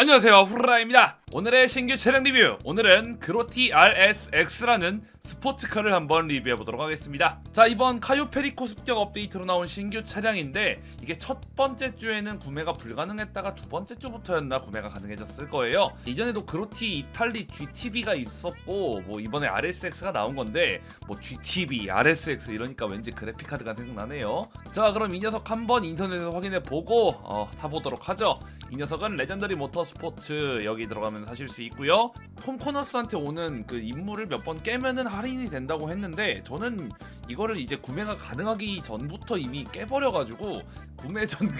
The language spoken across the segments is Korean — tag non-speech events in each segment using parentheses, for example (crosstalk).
안녕하세요. 후라입니다. 오늘의 신규 차량 리뷰. 오늘은 그로티 RSX라는 스포츠카를 한번 리뷰해 보도록 하겠습니다. 자 이번 카요 페리코 습격 업데이트로 나온 신규 차량인데 이게 첫 번째 주에는 구매가 불가능했다가 두 번째 주부터였나 구매가 가능해졌을 거예요. 이전에도 그로티 이탈리 GTB가 있었고 뭐 이번에 RSX가 나온 건데 뭐 GTB, RSX 이러니까 왠지 그래픽 카드가 생각나네요. 자 그럼 이 녀석 한번 인터넷에서 확인해 보고 어, 사보도록 하죠 이 녀석은 레전더리 모터스포츠 여기 들어가면 사실 수 있고요. 톰 코너스한테 오는 그 임무를 몇 번 깨면은 할인이 된다고 했는데 저는 이거를 이제 구매가 가능하기 전부터 이미 깨버려가지고 구매 전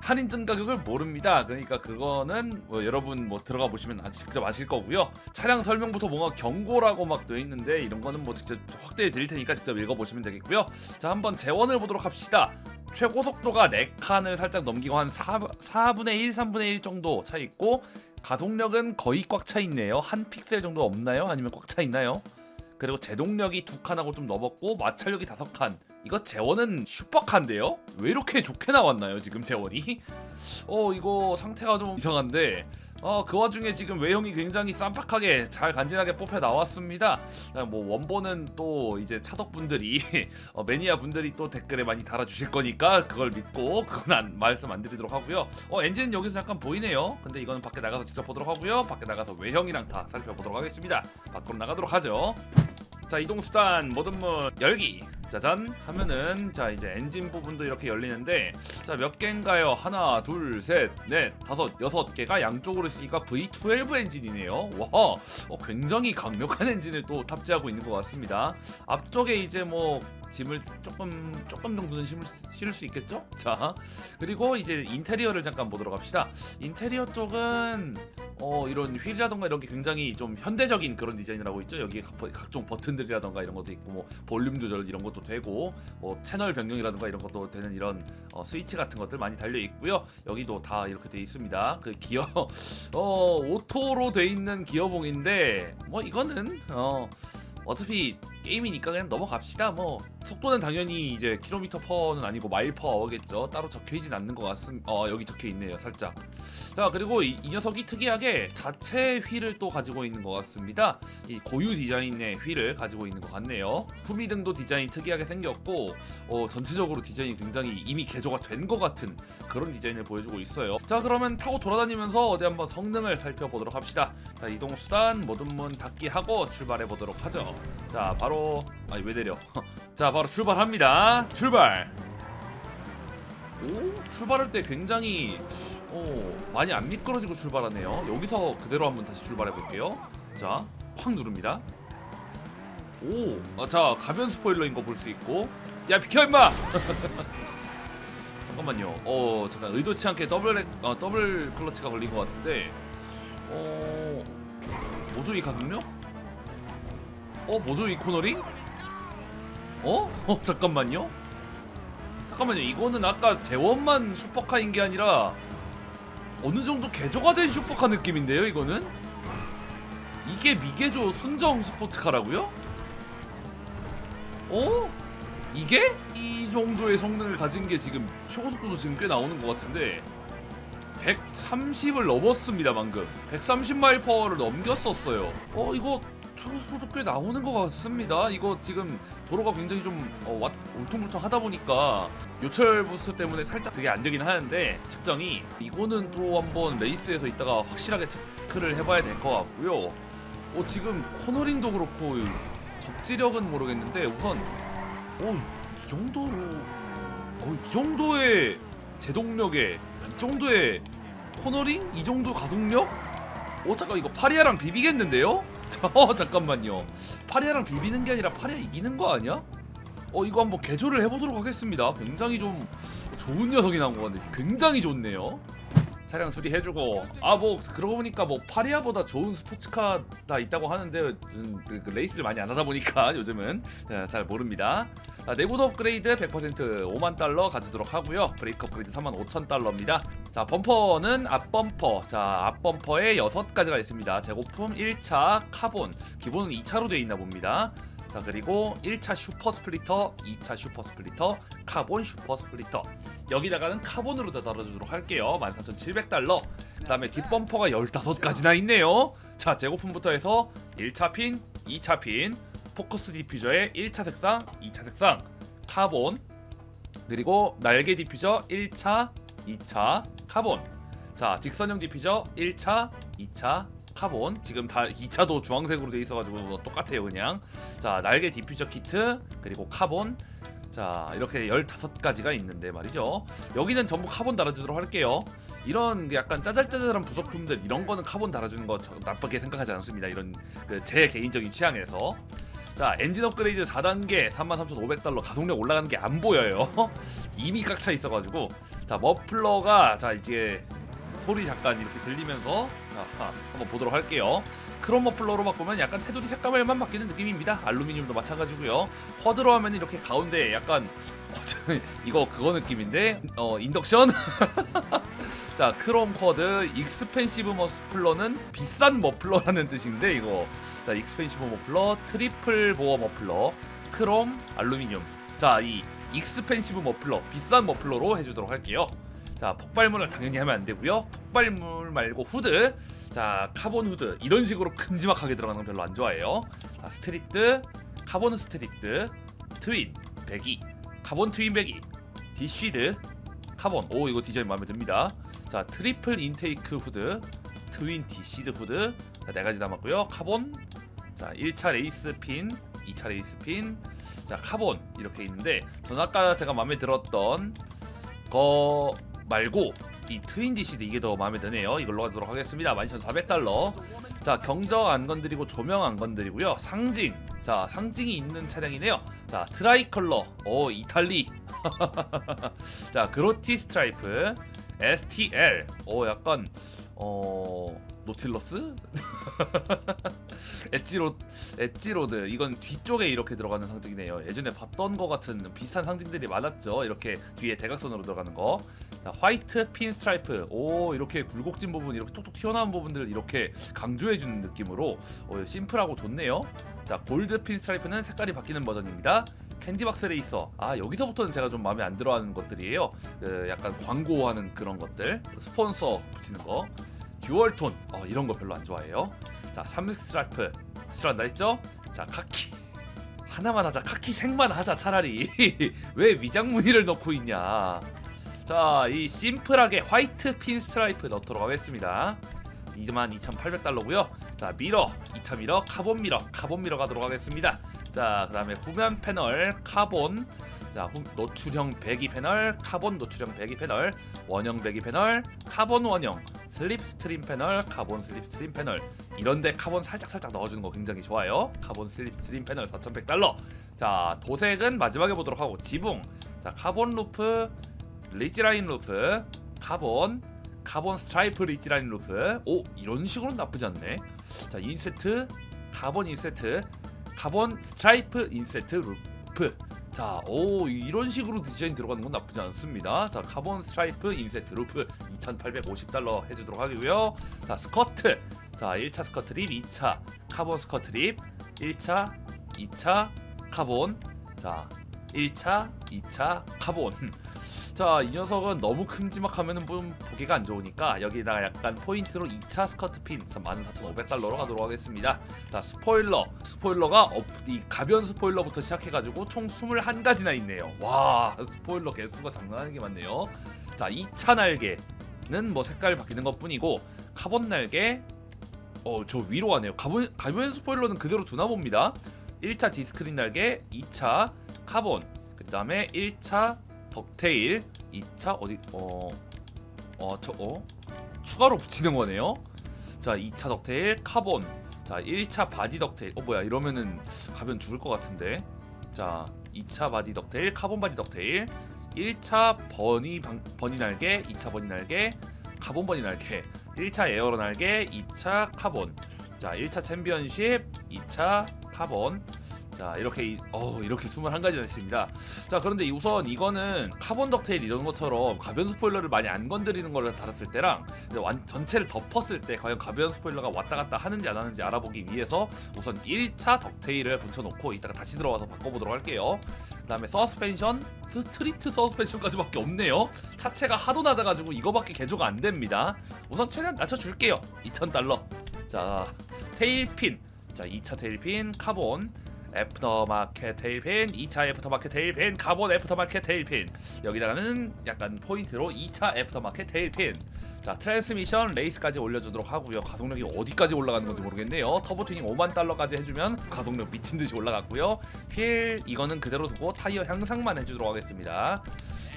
할인 전 가격을 모릅니다. 그러니까 그거는 뭐 여러분 뭐 들어가 보시면 아, 직접 아실 거고요. 차량 설명부터 뭔가 경고라고 막 되어 있는데 이런 거는 뭐 직접 확대해 드릴 테니까 직접 읽어 보시면 되겠고요. 자 한번 재원을 보도록 합시다. 최고 속도가 4칸을 살짝 넘기고 한 4, 4분의 1, 3분의 1 정도 차 있고 가속력은 거의 꽉 차 있네요. 한 픽셀 정도 없나요? 아니면 꽉 차 있나요? 그리고 제동력이 두 칸하고 좀 넘었고 마찰력이 다섯 칸. 이거 재원은 슈퍼칸인데요? 왜 이렇게 좋게 나왔나요 지금 재원이? (laughs) 어 이거 상태가 좀 이상한데 어 그 와중에 지금 외형이 굉장히 쌈박하게 잘 간지나게 뽑혀 나왔습니다. 아, 뭐 원본은 또 이제 차덕분들이 (laughs) 어, 매니아 분들이 또 댓글에 많이 달아주실 거니까 그걸 믿고 그건 안, 말씀 안 드리도록 하고요. 어 엔진은 여기서 잠깐 보이네요. 근데 이거는 밖에 나가서 직접 보도록 하고요. 밖에 나가서 외형이랑 다 살펴보도록 하겠습니다. 밖으로 나가도록 하죠. 자 이동 수단 모든 문 열기 짜잔 하면은 자 이제 엔진 부분도 이렇게 열리는데 자 몇 개인가요? 하나 둘 셋 넷 다섯 여섯 개가 양쪽으로 있으니까 V12 엔진이네요. 와 어, 굉장히 강력한 (laughs) 엔진을 또 탑재하고 있는 것 같습니다. 앞쪽에 이제 뭐 짐을 조금 조금 정도는 실을, 실을 수 있겠죠? (laughs) 자 그리고 이제 인테리어를 잠깐 보도록 합시다. 인테리어 쪽은 어 이런 휠이라던가 이런 게 굉장히 좀 현대적인 그런 디자인이라고 있죠. 여기 각- 각종 버튼들이라던가 이런 것도 있고 뭐 볼륨 조절 이런 것도 되고 뭐 채널 변경이라던가 이런 것도 되는 이런 어, 스위치 같은 것들 많이 달려 있고요. 여기도 다 이렇게 돼 있습니다. 그 기어 (laughs) 어 오토로 돼 있는 기어봉인데 뭐 이거는 어 어차피 게임이니까 그냥 넘어갑시다. 뭐 속도는 당연히 이제 킬로미터 퍼는 아니고 마일 퍼 어겠죠. 따로 적혀 있진 않는 것 같습니다. 어 여기 적혀 있네요, 살짝. 자 그리고 이, 이 녀석이 특이하게 자체 휠을 또 가지고 있는 것 같습니다. 이 고유 디자인의 휠을 가지고 있는 것 같네요. 후미등도 디자인 특이하게 생겼고 어, 전체적으로 디자인이 굉장히 이미 개조가 된 것 같은 그런 디자인을 보여주고 있어요. 자 그러면 타고 돌아다니면서 어디 한번 성능을 살펴보도록 합시다. 자 이동 수단 모든 문 닫기 하고 출발해 보도록 하죠. 자 바로 아니 왜 내려? (laughs) 자 바로 출발합니다. 출발. 오 출발할 때 굉장히 어, 많이 안 미끄러지고 출발하네요. 여기서 그대로 한번 다시 출발해 볼게요. 자, 확 누릅니다. 오, 아, 자 가변 스포일러인 거 볼 수 있고, 야 비켜 임마! (laughs) 잠깐만요. 어, 잠깐 의도치 않게 더블 액- 어, 더블 클러치가 걸린 것 같은데, 어, 뭐죠 이 가속력? 어, 뭐죠 이 코너링? 어? (laughs) 어, 잠깐만요. 잠깐만요. 이거는 아까 재원만 슈퍼카인 게 아니라 어느 정도 개조가 된 슈퍼카 느낌인데요, 이거는? 이게 미개조 순정 스포츠카라고요? 어? 이게? 이 정도의 성능을 가진 게 지금 최고 속도도 지금 꽤 나오는 것 같은데 130을 넘었습니다 방금 130마일 퍼를 넘겼었어요 어 이거 속도 꽤 나오는 것 같습니다. 이거 지금 도로가 굉장히 좀 어, 왓, 울퉁불퉁 하다 보니까 요철 부스트 때문에 살짝 그게 안 되긴 하는데 측정이 이거는 또 한번 레이스에서 이따가 확실하게 체크를 해봐야 될 것 같고요. 어 지금 코너링도 그렇고 이 접지력은 모르겠는데 우선 어 이 정도로 어 이 정도의 제동력에 이 정도의 코너링? 이 정도 가속력 어 잠깐 이거 파리아랑 비비겠는데요? (laughs) 어 잠깐만요. 파리아랑 비비는 게 아니라 파리아 이기는 거 아니야? 어 이거 한번 개조를 해보도록 하겠습니다. 굉장히 좀 좋은 녀석이 나온 것 같은데 굉장히 좋네요. 차량 수리해주고 아 뭐 그러고 보니까 뭐 파리아보다 좋은 스포츠카가 있다고 하는데 음, 그, 그 레이스를 많이 안 하다 보니까 (laughs) 요즘은 어, 잘 모릅니다. 자, 내구도 업그레이드 100% 5만 달러 가지도록 하고요. 브레이크 업그레이드 3만 5천 달러입니다. 자 범퍼는 앞범퍼 자 앞범퍼에 6가지가 있습니다. 재고품 1차 카본 기본은 2차로 되어 있나 봅니다. 자 그리고 1차 슈퍼 스플리터, 2차 슈퍼 스플리터, 카본 슈퍼 스플리터 여기다가는 카본으로 다 달아주도록 할게요 13,700달러 그 다음에 뒷범퍼가 15가지나 있네요. 자, 재고품부터 해서 1차 핀, 2차 핀, 포커스 디퓨저의 1차 색상, 2차 색상, 카본, 그리고 날개 디퓨저 1차, 2차 카본. 자, 직선형 디퓨저 1차, 2차 카본. 지금 다 2차도 주황색으로 돼 있어가지고 뭐 똑같아요 그냥. 자, 날개 디퓨저 키트 그리고 카본. 자, 이렇게 15가지가 있는데 말이죠. 여기는 전부 카본 달아주도록 할게요. 이런 약간 짜잘짜잘한 부속품들 이런 거는 카본 달아주는 거 저- 나쁘게 생각하지 않습니다. 이런 그 제 개인적인 취향에서. 자 엔진 업그레이드 4단계 33,500달러 가속력 올라가는 게 안 보여요 (laughs) 이미 꽉 차 있어가지고 자 머플러가 자 이제 소리 잠깐 이렇게 들리면서 자 하, 한번 보도록 할게요. 크롬 머플러로 바꾸면 약간 테두리 색감을만 바뀌는 느낌입니다. 알루미늄도 마찬가지고요. 쿼드로 하면 이렇게 가운데 약간 (laughs) 이거 그거 느낌인데? 어 인덕션? (laughs) 자 크롬 쿼드 익스펜시브 머플러는 비싼 머플러라는 뜻인데 이거. 자 익스펜시브 머플러 트리플 보어 머플러 크롬 알루미늄. 자 이 익스펜시브 머플러 비싼 머플러로 해주도록 할게요 자 폭발물을 당연히 하면 안 되고요. 폭발물 말고 후드. 자 카본 후드. 이런 식으로 큼지막하게 들어가는 건 별로 안 좋아해요. 자, 스트립드 카본 스트립드 트윈 배기 카본 트윈 배기 디쉬드 카본. 오 이거 디자인 마음에 듭니다. 자 트리플 인테이크 후드 트윈 디시드 후드. 자, 네 가지 남았고요. 카본. 자 1차 레이스 핀 2차 레이스 핀 자 카본. 이렇게 있는데 전 아까 제가 마음에 들었던 거 말고 이 트윈 디시드 이게 더 마음에 드네요. 이걸로 가도록 하겠습니다. 12,400달러. 자 경적 안 건드리고 조명 안 건드리고요. 상징. 자 상징이 있는 차량이네요. 자 트라이 컬러. 오 이탈리. (laughs) 자 그로티 스트라이프. STL 오 약간 어 노틸러스 (laughs) 엣지로 엣지로드 이건 뒤쪽에 이렇게 들어가는 상징이네요 예전에 봤던 거 같은 비슷한 상징들이 많았죠 이렇게 뒤에 대각선으로 들어가는 거 자, 화이트 핀 스트라이프. 오, 이렇게 굴곡진 부분, 이렇게 톡톡 튀어나온 부분들을 이렇게 강조해 주는 느낌으로 어, 심플하고 좋네요. 자, 골드 핀 스트라이프는 색깔이 바뀌는 버전입니다. 캔디박스 레이서. 아, 여기서부터는 제가 좀 마음에 안 들어하는 것들이에요. 그 약간 광고하는 그런 것들. 스폰서 붙이는 거. 듀얼톤. 어, 이런 거 별로 안 좋아해요. 자, 삼색 스트라이프. 싫어한다 했죠? 자, 카키. 하나만 하자. 카키 색만 하자, 차라리. (laughs) 왜 위장 무늬를 넣고 있냐. 자, 이 심플하게 화이트 핀 스트라이프 넣도록 하겠습니다. 22,800달러고요. 자, 미러, 2차 미러, 카본 미러, 카본 미러 가도록 하겠습니다. 자, 그 다음에 후면 패널 카본, 자, 후, 노출형 배기 패널, 카본 노출형 배기 패널, 원형 배기 패널, 카본 원형, 슬립 스트림 패널, 카본 슬립 스트림 패널. 이런데 카본 살짝 살짝 넣어주는 거 굉장히 좋아요. 카본 슬립 스트림 패널 4,100달러. 자, 도색은 마지막에 보도록 하고 지붕. 자, 카본 루프, 리지라인 루프, 카본, 카본 스트라이프 리지라인 루프. 오 이런 식으로는 나쁘지 않네. 자 인세트, 카본 인세트, 카본 스트라이프 인세트 루프. 자, 오 이런 식으로 디자인 들어가는 건 나쁘지 않습니다. 자, 카본 스트라이프 인세트 루프 2,850달러 해주도록 하고요. 자, 스커트. 자, 1차 스커트 립, 2차 카본 스커트 립, 1차, 2차 카본. 자, 1차, 2차 카본. (laughs) 자, 이 녀석은 너무 큼지막하면은 좀 보기가 안 좋으니까 여기다가 약간 포인트로 2차 스커트 핀 14,500달러로 가도록 하겠습니다. 자, 스포일러. 스포일러가 업, 이 가변 스포일러부터 시작해가지고 총 21가지나 있네요. 와, 스포일러 개수가 장난 아니게 많네요. 자, 2차 날개는 뭐 색깔 바뀌는 것 뿐이고 카본 날개 어, 저 위로 가네요. 가변, 가변 스포일러는 그대로 두나 봅니다. 1차 디스크린 날개, 2차 카본, 그 다음에 1차 덕테일 2차 어디 어 어 저 어? 추가로 붙이는 거네요. 자 2차 덕테일 카본 자 1차 바디 덕테일. 어 뭐야 이러면은 가면 죽을 것 같은데. 자 2차 바디 덕테일 카본 바디 덕테일. 1차 버니 방, 버니 날개 2차 버니 날개 카본 버니 날개. 1차 에어로 날개 2차 카본. 자 1차 챔피언십 2차 카본 자 이렇게 이- 어 이렇게 21가지나 있습니다. 자 그런데 이 우선 이거는 카본 덕테일 이런 것처럼 가변 스포일러를 많이 안 건드리는 거를 달았을 때랑 완, 전체를 덮었을 때 과연 가변 스포일러가 왔다 갔다 하는지 안 하는지 알아보기 위해서 우선 1차 덕테일을 붙여놓고 이따가 다시 들어와서 바꿔보도록 할게요. 그 다음에 서스펜션 스트리트 서스펜션까지밖에 없네요. 차체가 하도 낮아가지고 이거밖에 개조가 안 됩니다. 우선 최대한 낮춰줄게요. 2,000달러. 자 테일핀. 자 2차 테일핀 카본. 애프터마켓 테일핀, 2차 애프터마켓 테일핀, 카본 애프터마켓 테일핀. 여기다가는 약간 포인트로 2차 애프터마켓 테일핀. 자 트랜스미션 레이스까지 올려주도록 하고요. 가속력이 어디까지 올라가는 건지 모르겠네요. 터보 튜닝 5만 달러까지 해주면 가속력 미친 듯이 올라갔고요. 필 이거는 그대로 두고 타이어 향상만 해주도록 하겠습니다.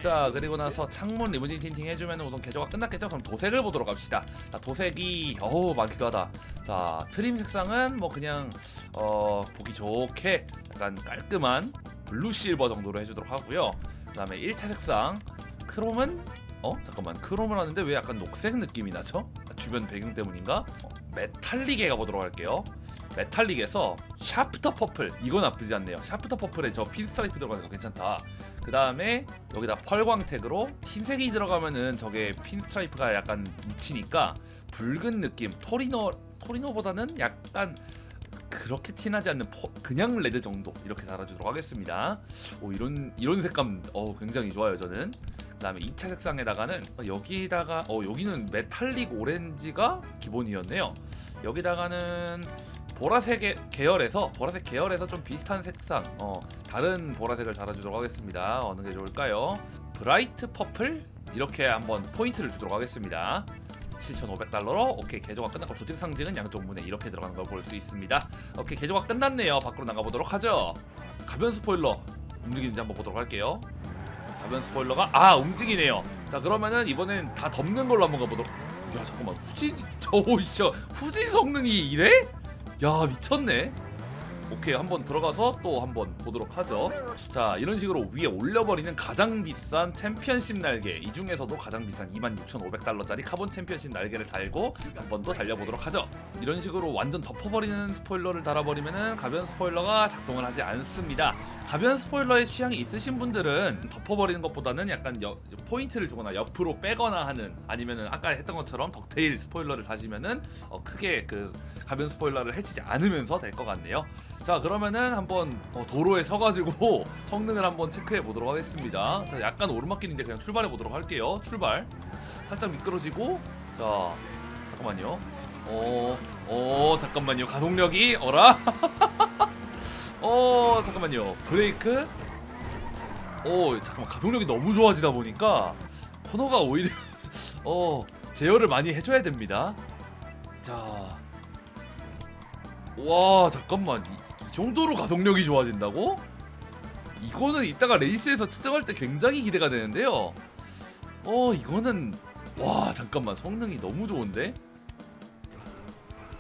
자 그리고 나서 창문 리무진 틴팅 해주면 우선 개조가 끝났겠죠? 그럼 도색을 보도록 합시다. 자 도색이 어우 많기도 하다. 자 트림 색상은 뭐 그냥 어 보기 좋게 약간 깔끔한 블루 실버 정도로 해주도록 하고요. 그 다음에 1차 색상 크롬은 어 잠깐만 크롬을 하는데 왜 약간 녹색 느낌이 나죠? 주변 배경 때문인가? 어, 메탈릭에 가보도록 할게요. 메탈릭에서 샤프터 퍼플 이거 나쁘지 않네요. 샤프터 퍼플에 저 핀스트라이프 들어가는 거 괜찮다. 그 다음에 여기다 펄광택으로 흰색이 들어가면은 저게 핀스트라이프가 약간 묻히니까 붉은 느낌 토리노 토리노보다는 약간 그렇게 티나지 않는 포, 그냥 레드 정도 이렇게 달아주도록 하겠습니다. 오 이런 이런 색감 어 굉장히 좋아요 저는. 그다음에 2차 색상에다가는 어, 여기다가 어 여기는 메탈릭 오렌지가 기본이었네요. 여기다가는 보라색 계열에서 보라색 계열에서 좀 비슷한 색상 어 다른 보라색을 달아주도록 하겠습니다. 어느 게 좋을까요? 브라이트 퍼플 이렇게 한번 포인트를 주도록 하겠습니다. 7,500달러로 오케이 개조가 끝났고 조직 상징은 양쪽 문에 이렇게 들어가는 걸 볼 수 있습니다. 오케이 개조가 끝났네요. 밖으로 나가 보도록 하죠. 가변 스포일러 움직이는지 한번 보도록 할게요. 가변 스포일러가 아 움직이네요. 자 그러면은 이번엔 다 덮는 걸로 한번 가보도록. 야 잠깐만 후진 (laughs) 저 진짜 후진 성능이 이래? 야 미쳤네. 오케이 한번 들어가서 또 한번 보도록 하죠. 자 이런 식으로 위에 올려버리는 가장 비싼 챔피언십 날개 이 중에서도 가장 비싼 26,500달러짜리 카본 챔피언십 날개를 달고 한 번 더 달려보도록 하죠. 이런 식으로 완전 덮어버리는 스포일러를 달아버리면은 가변 스포일러가 작동을 하지 않습니다. 가변 스포일러에 취향이 있으신 분들은 덮어버리는 것보다는 약간 여- 포인트를 주거나 옆으로 빼거나 하는 아니면은 아까 했던 것처럼 덕테일 스포일러를 다시면은 어, 크게 그 가변 스포일러를 해치지 않으면서 될 것 같네요. 자 그러면은 한번 어, 도로에 서가지고 (laughs) 성능을 한번 체크해 보도록 하겠습니다. 자 약간 오르막길인데 그냥 출발해 보도록 할게요. 출발. 살짝 미끄러지고 자 잠깐만요. 어, 어 잠깐만요. 가속력이 어라? (laughs) 어 잠깐만요. 브레이크. 어 잠깐만 가속력이 너무 좋아지다 보니까 코너가 오히려 (laughs) 어 제어를 많이 해줘야 됩니다. 자. 와 잠깐만 정도로 가속력이 좋아진다고? 이거는 이따가 레이스에서 측정할 때 굉장히 기대가 되는데요. 어 이거는 와 잠깐만 성능이 너무 좋은데?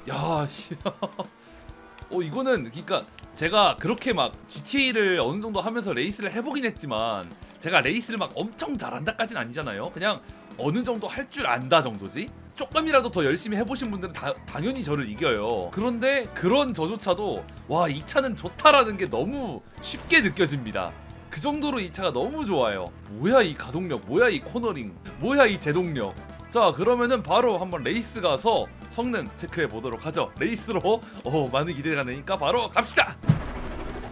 야 씨. (laughs) 어 이거는 그러니까 제가 그렇게 막 GTA를 어느 정도 하면서 레이스를 해보긴 했지만 제가 레이스를 막 엄청 잘한다까진 아니잖아요. 그냥 어느 정도 할 줄 안다 정도지. 조금이라도 더 열심히 해보신 분들은 다, 당연히 저를 이겨요. 그런데 그런 저조차도 와 이 차는 좋다라는 게 너무 쉽게 느껴집니다. 그 정도로 이 차가 너무 좋아요. 뭐야 이 가동력, 뭐야 이 코너링, 뭐야 이 제동력. 자 그러면은 바로 한번 레이스 가서 성능 체크해 보도록 하죠. 레이스로 어 많은 기대가 되니까 바로 갑시다.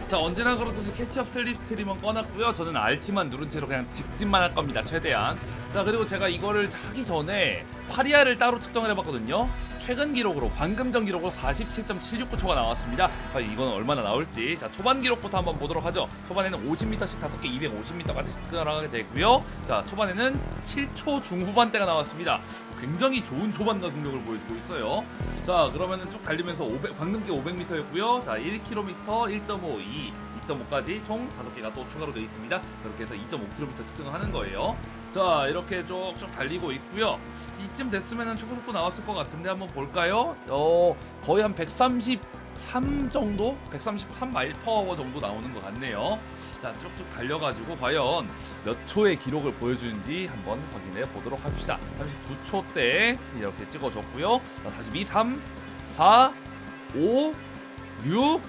자 언제나 그렇듯이 캐치업 슬립 스트리먼 꺼놨고요 저는 RT만 누른 채로 그냥 직진만 할 겁니다 최대한 자 그리고 제가 이거를 하기 전에 파리아를 따로 측정을 해봤거든요. 최근 기록으로 방금 전 기록으로 47.769초가 나왔습니다. 과연 이건 얼마나 나올지. 자 초반 기록부터 한번 보도록 하죠. 초반에는 50m씩 5개 250m까지 측정을 하게 되고요. 자 초반에는 7초 중후반대가 나왔습니다. 굉장히 좋은 초반 가속력을 보여주고 있어요. 자 그러면은 쭉 달리면서 500, 방금 게 500m였고요. 자 1km 1.5 2 2.5까지 총 5개가 또 추가로 되어 있습니다. 그렇게 해서 2.5km 측정을 하는 거예요. 자 이렇게 쭉쭉 달리고 있고요. 이쯤 됐으면 최고 속도 나왔을 것 같은데 한번 볼까요? 어 거의 한 133 정도? 133 마일 퍼 정도 나오는 것 같네요. 자 쭉쭉 달려가지고 과연 몇 초의 기록을 보여주는지 한번 확인해 보도록 합시다. 39초 때 이렇게 찍어줬고요. 자, 다시 2 3 4 5 6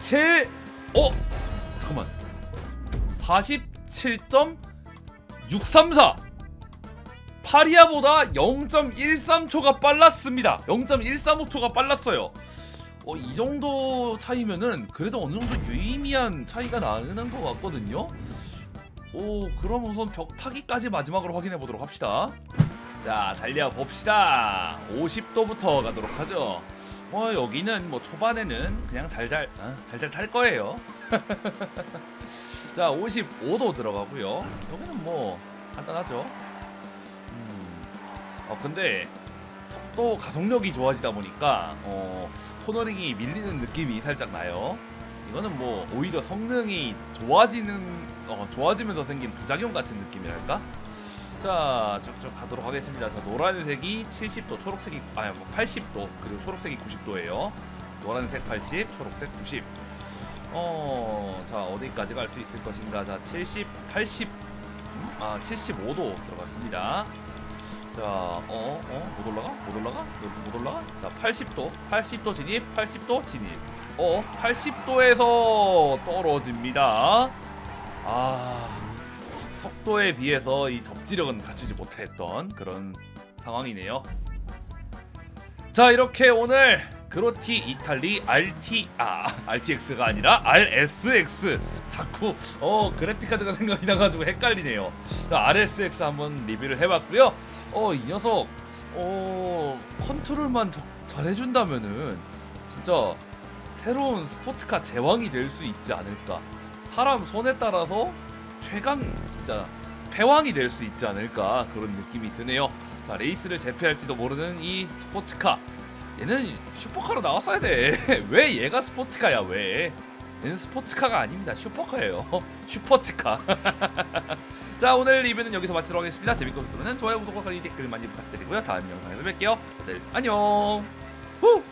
7 어? 잠깐만 47.634 파리아보다 0.13초가 빨랐습니다 0.135초가 빨랐어요 어, 이 정도 차이면은 그래도 어느 정도 유의미한 차이가 나는 것 같거든요. 오, 그럼 우선 벽타기까지 마지막으로 확인해 보도록 합시다. 자, 달려 봅시다. 50도부터 가도록 하죠. 어, 여기는 뭐 초반에는 그냥 잘잘 아, 잘잘 탈 거예요. (laughs) 자, 55도 들어가고요. 여기는 뭐 간단하죠. 음, 어 근데 속도 가속력이 좋아지다 보니까 어, 코너링이 밀리는 느낌이 살짝 나요. 이거는 뭐 오히려 성능이 좋아지는 어, 좋아지면서 생긴 부작용 같은 느낌이랄까? 자, 쭉쭉 가도록 하겠습니다. 자, 노란색이 70도, 초록색이 아니 뭐 80도, 그리고 초록색이 90도예요. 노란색 80, 초록색 90. 어, 자 어디까지 갈 수 있을 것인가? 자, 70, 80, 음? 아 75도 들어갔습니다. 자, 어, 어, 못 올라가? 못 올라가? 못 올라가? 자, 80도, 80도 진입, 80도 진입. 어, 80도에서 떨어집니다. 아, 속도에 비해서 이 접지력은 갖추지 못했던 그런 상황이네요. 자, 이렇게 오늘 그로티 이탈리 RT 아 RTX가 아니라 RSX 자꾸 어 그래픽 카드가 생각이 나가지고 헷갈리네요. 자 RSX 한번 리뷰를 해봤고요. 어 이 녀석 어 컨트롤만 저- 잘해준다면은 진짜 새로운 스포츠카 제왕이 될 수 있지 않을까. 사람 손에 따라서 최강 진짜 패왕이 될 수 있지 않을까 그런 느낌이 드네요. 자 레이스를 제패할지도 모르는 이 스포츠카. 얘는 슈퍼카로 나왔어야 돼. (laughs) 왜 얘가 스포츠카야 왜? 얘는 스포츠카가 아닙니다. 슈퍼카예요. (laughs) 슈퍼츠카. (laughs) 자 오늘 리뷰는 여기서 마치도록 하겠습니다. 재밌고 싶다면 좋아요, 구독과 알림 댓글 많이 부탁드리고요. 다음 영상에서 뵐게요. 다들 안녕. 후.